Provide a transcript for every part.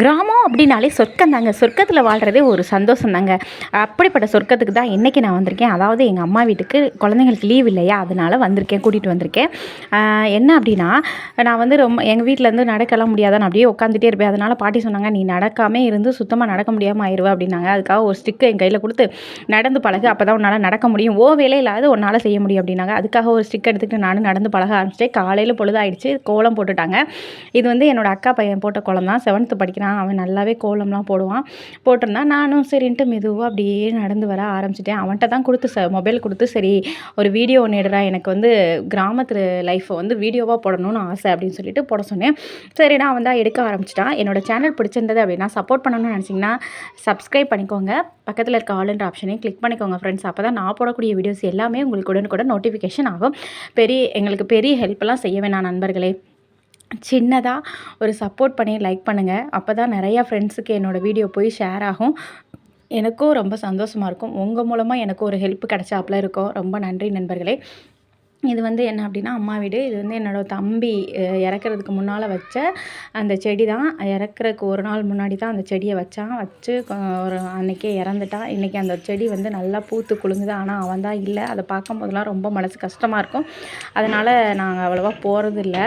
கிராமம் அப்படின்னாலே சொர்க்கம் தாங்க சொர்க்கத்தில் வாழ்கிறதே ஒரு சந்தோஷம் தாங்க அப்படிப்பட்ட சொர்க்கத்துக்கு தான் இன்றைக்கி நான் வந்திருக்கேன். அதாவது எங்கள் அம்மா வீட்டுக்கு குழந்தைங்களுக்கு லீவ் இல்லையா? அதனால் வந்திருக்கேன் கூட்டிகிட்டு வந்திருக்கேன். என்ன அப்படின்னா நான் வந்து ரொம்ப எங்கள் வீட்டிலேருந்து நடக்கலாம் முடியாத? நான் அப்படியே உட்காந்துட்டே இருப்பேன். அதனால் பாட்டி சொன்னாங்க நீ நடக்காமே இருந்து சுத்தமாக நடக்க முடியாமல் ஆயிடுவ அப்படின்னாங்க. அதுக்காக ஒரு ஸ்டிக்கு என் கையில் கொடுத்து நடந்து பழகு. அப்போ தான் உன்னால் நடக்க முடியும். ஓ வேலையில்லாத உன்னால் செய்ய முடியும் அப்படின்னாங்க. அதுக்காக ஒரு ஸ்டிக் எடுத்துக்கிட்டு நானும் நடந்து பழக ஆரம்பிச்சிட்டேன். காலையில் பொழுதாயிடுச்சு. கோலம் போட்டுட்டாங்க. இது வந்து என்னோடய அக்கா பையன் போட்ட குளம் தான். செவன்த்து படிக்கிறான் அவன் நல்லாவே கோலம்லாம் போடுவான். போட்டிருந்தான் நானும் சரின்ட்டு மெதுவாக அப்படியே நடந்து வர ஆரம்பிச்சிட்டேன். அவன்கிட்ட தான் கொடுத்து ச மொபைல் கொடுத்து சரி ஒரு வீடியோ ஒன்று எடுறா. எனக்கு வந்து கிராமத்து லைஃப்பை வந்து வீடியோவாக போடணும்னு ஆசை அப்படின்னு சொல்லிட்டு போட சொன்னேன். சரி நான் வந்து எடுக்க ஆரம்பிச்சிட்டான். என்னோடய சேனல் பிடிச்சிருந்தது அப்படின்னா சப்போர்ட் பண்ணணும்னு நினச்சிங்கன்னா சப்ஸ்கிரைப் பண்ணிக்கோங்க. பக்கத்தில் இருக்க ஆளுன்ற ஆப்ஷனையும் கிளிக் பண்ணிக்கோங்க ஃப்ரெண்ட்ஸ் அப்போ தான் நான் போடக்கூடிய வீடியோஸ் எல்லாமே உங்களுக்கு உடனுக்குடன் நோட்டிஃபிகேஷன் ஆகும். பெரிய எங்களுக்கு பெரிய ஹெல்ப்லாம் செய்ய வேணாம் நண்பர்களே. சின்னதாக ஒரு சப்போர்ட் பண்ணி லைக் பண்ணுங்கள் அப்போ தான் நிறையா ஃப்ரெண்ட்ஸுக்கு என்னோடய வீடியோ போய் ஷேர் ஆகும். எனக்கும் ரொம்ப சந்தோஷமாக இருக்கும். உங்கள் மூலமாக எனக்கு ஒரு ஹெல்ப் கிடைச்சாப்புல இருக்கும். ரொம்ப நன்றி நண்பர்களே. இது வந்து என்ன அப்படின்னா அம்மா வீடு. இது வந்து என்னோடய தம்பி இறக்குறதுக்கு முன்னால் வச்ச அந்த செடி தான். இறக்குறதுக்கு ஒரு நாள் முன்னாடி தான் அந்த செடியை வச்சான். வச்சு ஒரு அன்னைக்கே இறந்துட்டான் இன்றைக்கி அந்த செடி வந்து நல்லா பூத்து குலுங்குது. ஆனால் அவன் தான் இல்லை. அதை பார்க்கும்போதெல்லாம் ரொம்ப மனசு கஷ்டமாக இருக்கும். அதனால் நாங்கள் அவ்வளோவா போகிறதில்ல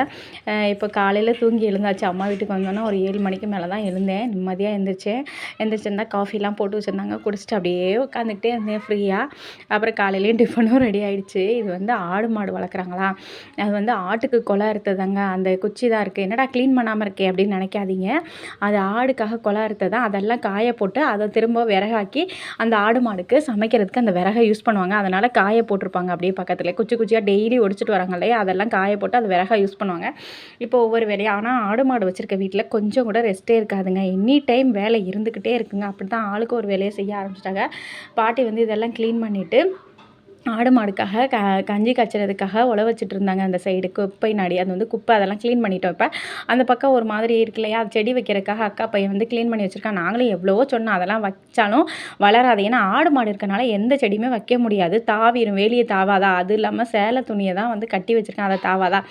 இப்போ காலையில் தூங்கி எழுந்தாச்சு. அம்மா வீட்டுக்கு வந்தோன்னா ஒரு ஏழு மணிக்கு மேலே தான் எழுந்தேன். நிம்மதியாக எழுந்திரிச்சேன். எழுந்திரிச்சிருந்தா காஃபிலாம் போட்டு வச்சுருந்தாங்க. குடிச்சிட்டு அப்படியே உட்காந்துக்கிட்டே இருந்தேன் ஃப்ரீயாக அப்புறம் காலையிலேயும் டிஃபனும் ரெடி ஆகிடுச்சு இது வந்து ஆடு மாடு வளர்க்குறாங்களா? அது வந்து ஆட்டுக்கு கொலை அறுத்ததாங்க. அந்த குச்சி தான் இருக்குது என்னடா க்ளீன் பண்ணாமல் இருக்கே அப்படின்னு நினைக்காதீங்க. அது ஆடுக்காக கொலை அறுத்ததா? அதெல்லாம் காய போட்டு அதை திரும்ப விறகாக்கி அந்த ஆடு மாடுக்கு சமைக்கிறதுக்கு அந்த விறகை யூஸ் பண்ணுவாங்க. அதனால் காய போட்டிருப்பாங்க அப்படியே பக்கத்தில். குச்சி குச்சியாக டெய்லி ஒடிச்சிட்டு வராங்க இல்லையா? அதெல்லாம் காய போட்டு அது விறகாக யூஸ் பண்ணுவாங்க. இப்போ ஒவ்வொரு வேலையாக ஆனால் ஆடு மாடு வச்சுருக்க வீட்டில் கொஞ்சம் கூட ரெஸ்ட்டே இருக்காதுங்க. எனி டைம் வேலை இருந்துக்கிட்டே இருக்குங்க. அப்படி தான் ஆளுக்கு ஒரு வேலையை செய்ய ஆரம்பிச்சிட்டாங்க. பாட்டி வந்து இதெல்லாம் க்ளீன் பண்ணிவிட்டு ஆடு மாடுக்காக க கஞ்சி காய்ச்சறதுக்காக உழ வச்சுட்டு இருந்தாங்க அந்த சைடு. குப்பை நாடி அது வந்து குப்பை அதெல்லாம் க்ளீன் பண்ணிட்டோம் இப்போ. அந்த பக்கம் ஒரு மாதிரி இருக்கு இல்லையா? அது செடி வைக்கிறதுக்காக அக்கா பையன் வந்து க்ளீன் பண்ணி வச்சுருக்கான் நாங்களும் எவ்வளவோ சொன்னோம். அதெல்லாம் வச்சாலும் வளராது. ஏன்னா ஆடு மாடு இருக்கனால எந்த செடியுமே வைக்க முடியாது. தாவிரும் வேலியை தாவாதா? அது இல்லாமல் சேலை துணியை தான் வந்து கட்டி வச்சுருக்கேன் அதை தாவாதா?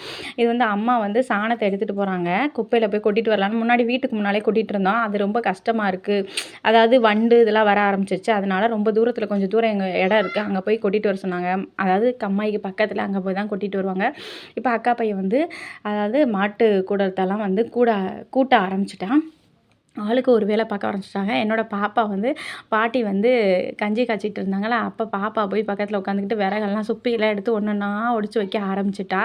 இது வந்து அம்மா வந்து சாணத்தை எடுத்துகிட்டு போகிறாங்க குப்பையில் போய் கொட்டிட்டு வரலான்னு முன்னாடி வீட்டுக்கு முன்னாலே கொட்டிகிட்டு இருந்தோம். அது ரொம்ப கஷ்டமாக இருக்குது அதாவது வண்டு இதெல்லாம் வர ஆரம்பிச்சிச்சு அதனால ரொம்ப தூரத்தில் கொஞ்சம் தூரம் எங்கள் இடம் இருக்குது அங்கே போய் கொட்டிட்டு வர சொன்னாங்க. அதாவது கம்மாய்க்கு பக்கத்தில் அங்கே போய் தான் கொட்டிட்டு வருவாங்க. இப்போ அக்கா பையன் வந்து அதாவது மாட்டு கூடத்தெல்லாம் வந்து கூட கூட்ட ஆரம்பிச்சிட்டான். ஆளுக்கு ஒரு வேலை பார்க்க ஆரம்பிச்சிட்டாங்க. என்னோடய பாப்பா வந்து பாட்டி வந்து கஞ்சி காய்ச்சிட்டு இருந்தாங்களா அப்போ பாப்பா போய் பக்கத்தில் உட்காந்துக்கிட்டு விறகெல்லாம் சுப்பியெல்லாம் எடுத்து ஒன்று ஒன்றா ஒடிச்சு வைக்க ஆரம்பிச்சிட்டா.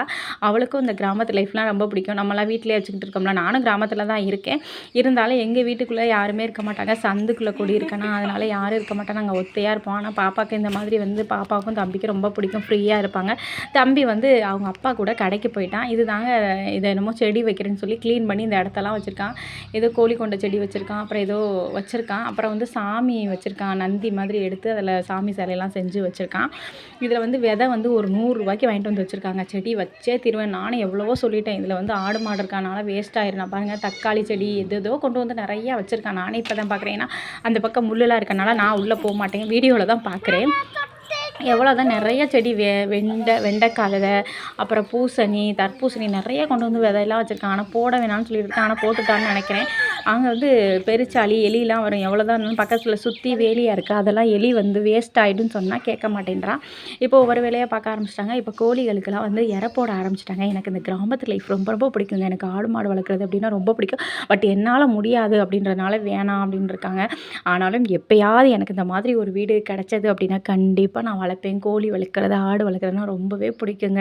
அவளுக்கும் இந்த கிராமத்து லைஃப்லாம் ரொம்ப பிடிக்கும். நம்மளாம் வீட்டிலே வச்சுக்கிட்டு இருக்கோம்ல நானும் கிராமத்தில் தான் இருக்கேன். இருந்தாலும் எங்கள் வீட்டுக்குள்ளே யாருமே இருக்க மாட்டாங்க. சந்துக்குள்ளே குடி இருக்கேனா அதனால யாரும் இருக்க மாட்டாங்க. நாங்கள் ஒத்தையாக இருப்போம். ஆனால் பாப்பாவுக்கு இந்த மாதிரி வந்து பாப்பாவுக்கும் தம்பிக்கும் ரொம்ப பிடிக்கும். ஃப்ரீயாக இருப்பாங்க. தம்பி வந்து அவங்க அப்பா கூட கடைக்கு போயிட்டான். இது தாங்க இதை என்னமோ செடி வைக்கிறேன்னு சொல்லி க்ளீன் பண்ணி இந்த இடத்தெல்லாம் வச்சுருக்கான். ஏதோ கோழி கொண்ட செடி வச்சுருக்கான் அப்புறம் ஏதோ வச்சுருக்கான். அப்புறம் வந்து சாமி வச்சுருக்கான் நந்தி மாதிரி எடுத்து அதில் சாமி சிலையெல்லாம் செஞ்சு வச்சுருக்கான். இதில் வந்து விதை வந்து ஒரு நூறுரூவாய்க்கு வாங்கிட்டு வந்து வச்சுருக்காங்க. செடி வச்சே திருவேன். நானும் எவ்வளவோ சொல்லிட்டேன். இதில் வந்து ஆடு மாடு இருக்கனால வேஸ்ட் ஆயிரும். பாருங்கள் தக்காளி செடி எது கொண்டு வந்து நிறையா வச்சுருக்கான். நானே இப்போ தான் பார்க்குறேன் ஏன்னா அந்த பக்கம் முள்ளெலாம் இருக்கனால நான் உள்ளே போக மாட்டேன். வீடியோவில் தான் பார்க்குறேன் எவ்வளோ தான் நிறைய செடி வெ வெண்டை வெண்டைக்காய் விதை அப்புறம் பூசணி தர்பூசணி நிறைய கொண்டு வந்து விதையெல்லாம் வச்சுருக்காங்க. ஆனால் போட வேணாம்னு சொல்லியிருக்கான் ஆனால் போட்டுட்டான்னு நினைக்கிறேன். அங்கே வந்து பெருச்சாளி எலிலாம் வரும். எவ்வளோ தான் இருந்தாலும் பக்கத்தில் சுற்றி வேலியாக இருக்குது அதெல்லாம் எலி வந்து வேஸ்ட் ஆகிடுன்னு சொன்னால் கேட்க மாட்டேன்றான் இப்போ ஒவ்வொரு வேலையாக பார்க்க ஆரம்பிச்சிட்டாங்க. இப்போ கோழிகளுக்கெல்லாம் வந்து இரை போட ஆரம்பிச்சிட்டாங்க. எனக்கு இந்த கிராமத்து லைஃப் ரொம்ப ரொம்ப பிடிக்குங்க. எனக்கு ஆடு மாடு வளர்க்குறது அப்படின்னா ரொம்ப பிடிக்கும். பட் என்னால் முடியாது அப்படின்றனால வேணாம் அப்படின்னு இருக்காங்க ஆனாலும் எப்பயாவது எனக்கு இந்த மாதிரி ஒரு வீடு கிடச்சது அப்படின்னா கண்டிப்பாக நான் வளர்ப்பேன் கோழி வளர்க்குறது ஆடு வளர்க்குறதுனா ரொம்பவே பிடிக்குங்க.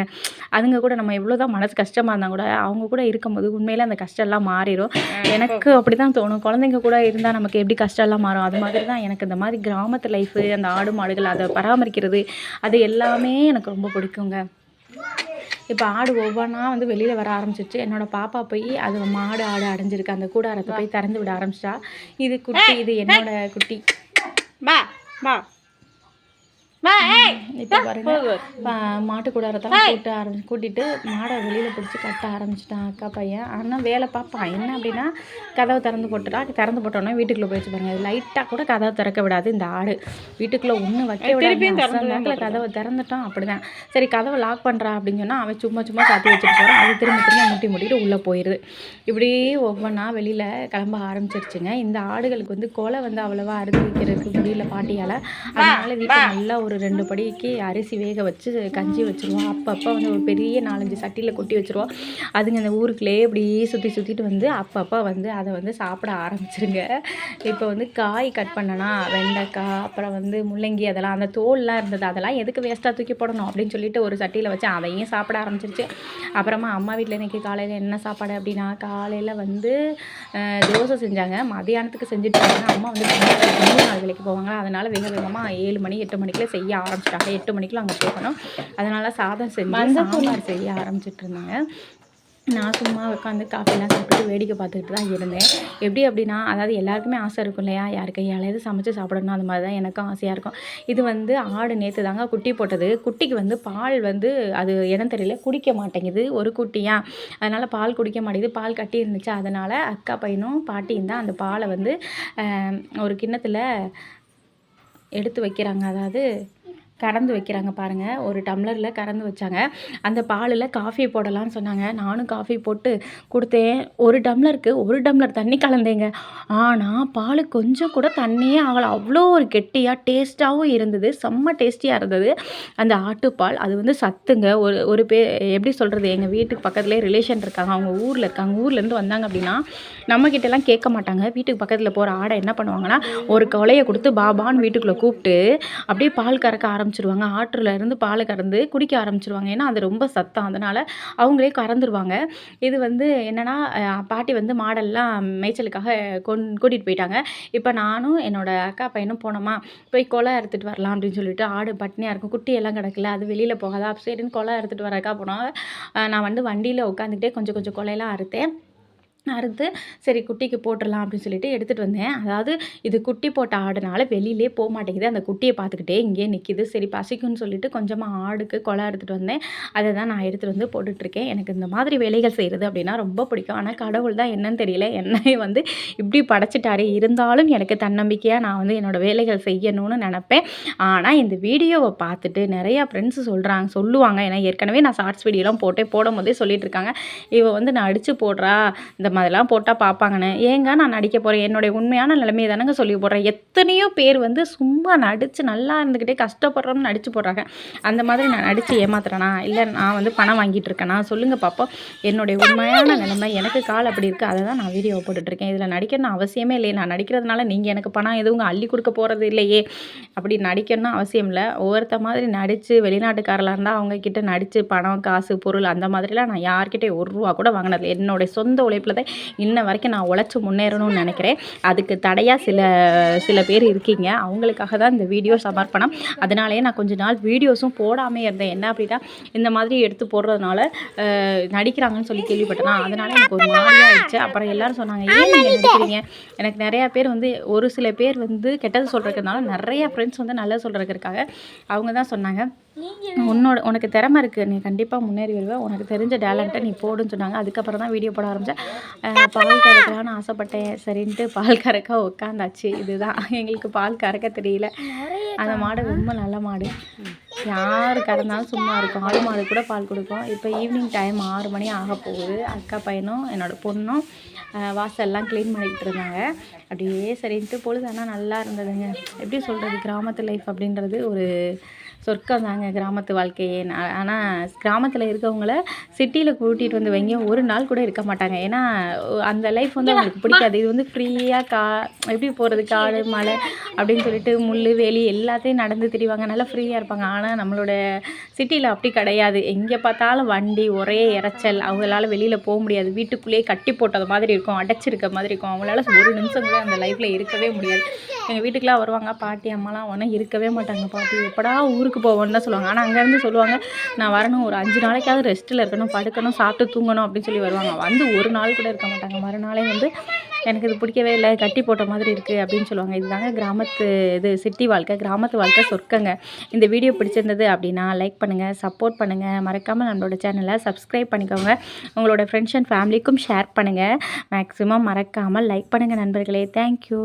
அதுங்க கூட நம்ம எவ்வளோ தான் மனசு கஷ்டமாக இருந்தால் கூட அவங்க கூட இருக்கும்போது உண்மையில் அந்த கஷ்டம்லாம் மாறிடும் எனக்கு அப்படி தான் தோணும். குழந்தைங்க கூட இருந்தால் நமக்கு எப்படி கஷ்டம்லாம் மாறும்? அது மாதிரி தான் எனக்கு இந்த மாதிரி கிராமத்து லைஃபு அந்த ஆடு மாடுகள் அதை பராமரிக்கிறது அது எல்லாமே எனக்கு ரொம்ப பிடிக்குங்க. இப்போ ஆடு ஒவ்வொன்றா வந்து வெளியில் வர ஆரம்பிச்சிச்சு என்னோட பாப்பா போய் அது மாடு ஆடு அடைஞ்சிருக்கு. அந்த கூடாரத்தை போய் திறந்து விட ஆரம்பிச்சிட்டா. இது குட்டி இது என்னோட குட்டி. பா பா இப்போ மாட்டு கூடாரத்தெல்லாம் கூட்ட ஆரம்பி கூட்டிட்டு மாடை வெளியில் பிடிச்சி கட்ட ஆரம்பிச்சிட்டான் அக்கா பையன். ஆனால் வேலை பார்ப்பான் என்ன அப்படின்னா கதவை திறந்து போட்டுட்டா திறந்து போட்டோன்னே வீட்டுக்குள்ளே போயிடுச்சு பாருங்க. லைட்டாக கூட கதவை திறக்க விடாது இந்த ஆடு. வீட்டுக்குள்ளே ஒன்று வைக்க விடாது. கதவை திறந்துட்டான் அப்படிதான். சரி கதவை லாக் பண்ணுறா அப்படின்னு சொன்னால் அவன் சும்மா சும்மா சாத்தி வச்சுட்டு போகிறான் அது திரும்ப திரும்ப முட்டி முட்டிட்டு உள்ளே போயிடுது இப்படி ஒவ்வொன்றா வெளியில் கிளம்ப ஆரம்பிச்சிருச்சுங்க. இந்த ஆடுகளுக்கு வந்து கொலை வந்து அவ்வளோவா அறுத்து வைக்கிறதுக்கு முடியல பாட்டியால். அதனால வீட்டில் நல்லா ஒரு ரெண்டு படிக்கு அரிசி வேக வச்சு கஞ்சி வச்சுருவோம். அப்பப்போ வந்து ஒரு பெரிய நாலஞ்சு சட்டியில் கொட்டி வச்சுருவோம். அதுங்க அந்த ஊருக்குள்ளேயே இப்படி சுற்றி சுற்றிட்டு வந்து அப்பப்போ வந்து அதை வந்து சாப்பிட ஆரம்பிச்சிருங்க. இப்போ வந்து காய் கட் பண்ணனா வெண்டைக்காய் அப்புறம் வந்து முள்ளங்கி அதெல்லாம் அந்த தோல்லாம் இருந்தது. அதெல்லாம் எதுக்கு வேஸ்ட்டாக தூக்கி போடணும் அப்படின்னு சொல்லிட்டு ஒரு சட்டியில் வச்சு அதையும் சாப்பிட ஆரம்பிச்சிருச்சு. அப்புறமா அம்மா வீட்டில் இன்றைக்கி காலையில் என்ன சாப்பாடு அப்படின்னா காலையில் வந்து தோசை செஞ்சாங்க. மதியானத்துக்கு செஞ்சுட்டு அம்மா வந்து மூணு நாள் வேலைக்கு போவாங்க அதனால் வேக வேகமாக ஏழு மணி எட்டு மணிக்குள்ளே செய்ய ஆரம்பிச்சிட்டாங்க எட்டு மணிக்குள்ள அங்கே போகணும். அதனால் சாதம் செஞ்சு சாம்பார் செய்ய ஆரம்பிச்சிட்டு இருந்தாங்க நான் சும்மா உட்காந்து காஃபிலாம் சாப்பிட்டு வேடிக்கை பார்த்துக்கிட்டு தான் இருந்தேன். எப்படி அப்படின்னா அதாவது எல்லாருக்குமே ஆசை இருக்கும் இல்லையா? யார் கையாலேயாவது சமைச்சு சாப்பிடணும் அந்த மாதிரி தான் எனக்கும் ஆசையாக இருக்கும். இது வந்து ஆடு நேற்று தாங்க குட்டி போட்டது. குட்டிக்கு வந்து பால் வந்து அது இடம் தெரியல குடிக்க மாட்டேங்குது. ஒரு குட்டியா? அதனால் பால் குடிக்க மாட்டேங்குது. பால் கட்டி இருந்துச்சு. அதனால் அக்கா பையனும் பாட்டியும் தான் அந்த பாலை வந்து ஒரு கிண்ணத்தில் எடுத்து வைக்கிறாங்க. அதாவது கறந்து வைக்கிறாங்க பாருங்கள் ஒரு டம்ளரில் கறந்து வச்சாங்க. அந்த பாலில் காஃபி போடலான்னு சொன்னாங்க. நானும் காஃபி போட்டு கொடுத்தேன். ஒரு டம்ளருக்கு ஒரு டம்ளர் தண்ணி கலந்தேங்க. ஆனால் பால் கொஞ்சம் கூட தண்ணியே ஆகலை. அவ்வளோ ஒரு கெட்டியாக டேஸ்ட்டாகவும் இருந்தது. செம்ம டேஸ்டியாக இருந்தது. அந்த ஆட்டுப்பால் அது வந்து சத்துங்க. ஒரு ஒரு பே எப்படி சொல்கிறது எங்கள் வீட்டுக்கு பக்கத்துலேயே ரிலேஷன் இருக்காங்க. அவங்க ஊரில் இருக்காங்க. ஊர்லேருந்து வந்தாங்க அப்படின்னா நம்மக்கிட்டலாம் கேட்க மாட்டாங்க. வீட்டுக்கு பக்கத்தில் போகிற ஆடை என்ன பண்ணுவாங்கன்னா ஒரு கொலையை கொடுத்து பாபான்னு வீட்டுக்குள்ளே கூப்பிட்டு அப்படியே பால் கறக்க ஆரம்பி ஆரம்பிச்சிருவாங்க. ஆற்றுல இருந்து பாலை கறந்து குடிக்க ஆரம்பிச்சிருவாங்க. ஏன்னா அது ரொம்ப சத்தம். அதனால் அவங்களே கறந்துருவாங்க. இது வந்து என்னென்னா பாட்டி வந்து மாடெல்லாம் மேய்ச்சலுக்காக கொண் கூட்டிகிட்டு போயிட்டாங்க. இப்போ நானும் என்னோட அக்கா பையனும் போனோமா போய் குளம் அறுத்துட்டு வரலாம் அப்படின்னு சொல்லிட்டு ஆடு பட்னியாக இருக்கும் குட்டி எல்லாம் கிடக்கல அது வெளியில் போகாதா சரின்னு குளம் அறுத்துட்டு வரக்கா போனோம் நான் வந்து வண்டியில் உட்காந்துக்கிட்டே கொஞ்சம் கொஞ்சம் கொலையெல்லாம் அறுத்தேன். அறுத்து சரி குட்டிக்கு போட்டுடலாம் அப்படின்னு சொல்லிட்டு எடுத்துகிட்டு வந்தேன். அதாவது இது குட்டி போட்ட ஆடுனால வெளியிலே போக மாட்டேங்குது. அந்த குட்டியை பார்த்துக்கிட்டே இங்கேயே நிற்கிது சரி பசிக்கும்னு சொல்லிட்டு கொஞ்சமாக ஆடுக்கு குளம் எடுத்துகிட்டு வந்தேன். அதை தான் நான் எடுத்துகிட்டு வந்து போட்டுட்ருக்கேன். எனக்கு இந்த மாதிரி வேலைகள் செய்கிறது அப்படின்னா ரொம்ப பிடிக்கும். ஆனால் கடவுள் தான் என்னன்னு தெரியல. என்னை வந்து இப்படி படைச்சிட்டாரு. இருந்தாலும் எனக்கு தன்னம்பிக்கையாக நான் வந்து என்னோடய வேலைகள் செய்யணும்னு நினப்பேன். ஆனால் இந்த வீடியோவை பார்த்துட்டு நிறையா ஃப்ரெண்ட்ஸ் சொல்கிறாங்க சொல்லுவாங்க. ஏன்னா ஏற்கனவே நான் ஷார்ட்ஸ் வீடியோலாம் போட்டே போடும் போதே சொல்லிட்டு இருக்காங்க. இவ வந்து நான் அடித்து போடுறா. இந்த அதெல்லாம் போட்டால் பார்ப்பாங்கன்னு ஏங்க நான் நடிக்க போகிறேன் என்னுடைய உண்மையான நிலைமையை தானங்க சொல்லி போடுறேன். எத்தனையோ பேர் வந்து சும்மா நடித்து நல்லா இருந்துக்கிட்டே கஷ்டப்படுறோம்னு நடித்து போடுறாங்க. அந்த மாதிரி நான் நடித்து ஏமாத்துறேனா? இல்லை நான் வந்து பணம் வாங்கிட்டு இருக்கேனா? சொல்லுங்கள் பார்ப்போம் என்னுடைய உண்மையான நிலைமை எனக்கு கால் அப்படி இருக்குது அதை தான் நான் வீடியோ போட்டுட்ருக்கேன் இதில் நடிக்கணும்னு அவசியமே இல்லை நான் நடிக்கிறதுனால நீங்கள் எனக்கு பணம் எதுவும் அள்ளி கொடுக்க போகிறது இல்லையே. அப்படி நடிக்கணும்னு அவசியம் இல்லை. ஒவ்வொருத்த மாதிரி நடித்து வெளிநாட்டுக்காரலாக இருந்தால் அவங்கக்கிட்ட நடித்து பணம் காசு பொருள் அந்த மாதிரிலாம் நான் யார்கிட்டே ஒரு ரூபா கூட வாங்கினது என்னுடைய சொந்த உழைப்பில் தான் இன்ன வரைக்கும் நான் உழைச்சி முன்னேறணும்னு நினைக்கிறேன். அதுக்கு தடையாக சில சில பேர் இருக்கீங்க. அவங்களுக்காக தான் இந்த வீடியோ சமர்ப்பணம். அதனாலேயே நான் கொஞ்ச நாள் வீடியோஸும் போடாமே இருந்தேன். என்ன அப்படின்னா இந்த மாதிரி எடுத்து போடுறதுனால நடிக்கிறாங்கன்னு சொல்லி கேள்விப்பட்டேன் அதனால எனக்கு ஒரு மாதிரியா ஆயிடுச்சு. அப்புறம் எல்லாரும் சொன்னாங்க ஏன் நீங்கள் நடிக்கிறீங்க எனக்கு நிறையா பேர் வந்து ஒரு சில பேர் வந்து கெட்டது சொல்கிறதுனால நிறைய ஃப்ரெண்ட்ஸ் வந்து நல்லது சொல்கிறதுக்கு இருக்காங்க. அவங்க தான் சொன்னாங்க உன்னோட உனக்கு திறமை இருக்குது நீ கண்டிப்பாக முன்னேறி வருவ. உனக்கு தெரிஞ்ச டேலண்ட்டை நீ போடுன்னு சொன்னாங்க. அதுக்கப்புறம் தான் வீடியோ போட ஆரம்பித்தேன் பால் கறக்கலாம்னு ஆசைப்பட்டேன். சரின்ட்டு பால் கறக்க உட்காந்தாச்சு இதுதான். எங்களுக்கு பால் கறக்க தெரியல. அந்த மாடு ரொம்ப நல்ல மாடு. யார் கறந்தாலும் சும்மா இருக்கும். ஆடு மாடு கூட பால் கொடுக்கும். இப்போ ஈவினிங் டைம் ஆறு மணி ஆக போகுது. அக்கா பையனும் என்னோட பொண்ணும் வாசல்லாம் க்ளீன் பண்ணிக்கிட்டு இருந்தாங்க. அப்படியே சரின்ட்டு பொழுது ஆனால் நல்லா இருந்ததுங்க. எப்படி சொல்கிறது கிராமத்து லைஃப் அப்படின்றது ஒரு சொர்க்கம் தாங்க கிராமத்து வாழ்க்கையே. ஆனால் கிராமத்தில் இருக்கவங்கள சிட்டியில் கூட்டிகிட்டு வந்து வைங்க. ஒரு நாள் கூட இருக்க மாட்டாங்க. ஏன்னா அந்த லைஃப் வந்து அவங்களுக்கு பிடிக்காது. இது வந்து ஃப்ரீயாக கா எப்படி போகிறது காடு மலை அப்படின்னு சொல்லிட்டு முள் வேலி எல்லாத்தையும் நடந்து திரிவாங்க. நல்லா ஃப்ரீயாக இருப்பாங்க. ஆனால் நம்மளோட சிட்டியில் அப்படி கிடையாது. எங்கே பார்த்தாலும் வண்டி ஒரே இறைச்சல் அவங்களால வெளியில் போக முடியாது. வீட்டுக்குள்ளேயே கட்டி போட்டது மாதிரி இருக்கும். அடைச்சிருக்க மாதிரி இருக்கும். அவங்களால ஒரு நிமிஷம் கூட அந்த லைஃப்பில் இருக்கவே முடியாது. எங்கள் வீட்டுக்கெலாம் வருவாங்க. பாட்டி அம்மாலாம் ஒன்றும் இருக்கவே மாட்டாங்க. பாட்டி எப்படா ஊர் ஊருக்கு போவோம்னு தான் சொல்லுவாங்க. ஆனால் அங்கேருந்து சொல்லுவாங்க நான் வரணும் ஒரு அஞ்சு நாளைக்காவது ரெஸ்ட்டில் இருக்கணும் படுக்கணும் சாப்பிட்டு தூங்கணும் அப்படின்னு சொல்லி வருவாங்க. வந்து ஒரு நாள் கூட இருக்க மாட்டாங்க. மறுநாளே வந்து எனக்கு இது பிடிக்கவே இல்லை கட்டி போட்ட மாதிரி இருக்குது அப்படின்னு சொல்லுவாங்க. இதுதாங்க கிராமத்து இது சிட்டி வாழ்க்கை கிராமத்து வாழ்க்கை சொர்க்கங்க. இந்த வீடியோ பிடிச்சிருந்தது அப்படின்னா லைக் பண்ணுங்கள் சப்போர்ட் பண்ணுங்கள் மறக்காமல் நம்மளோட சேனலை சப்ஸ்கிரைப் பண்ணிக்கோங்க. உங்களோட ஃப்ரெண்ட்ஸ் அண்ட் ஃபேமிலிக்கும் ஷேர் பண்ணுங்கள் மேக்ஸிமம் மறக்காமல் லைக் பண்ணுங்கள் நண்பர்களே. Thank you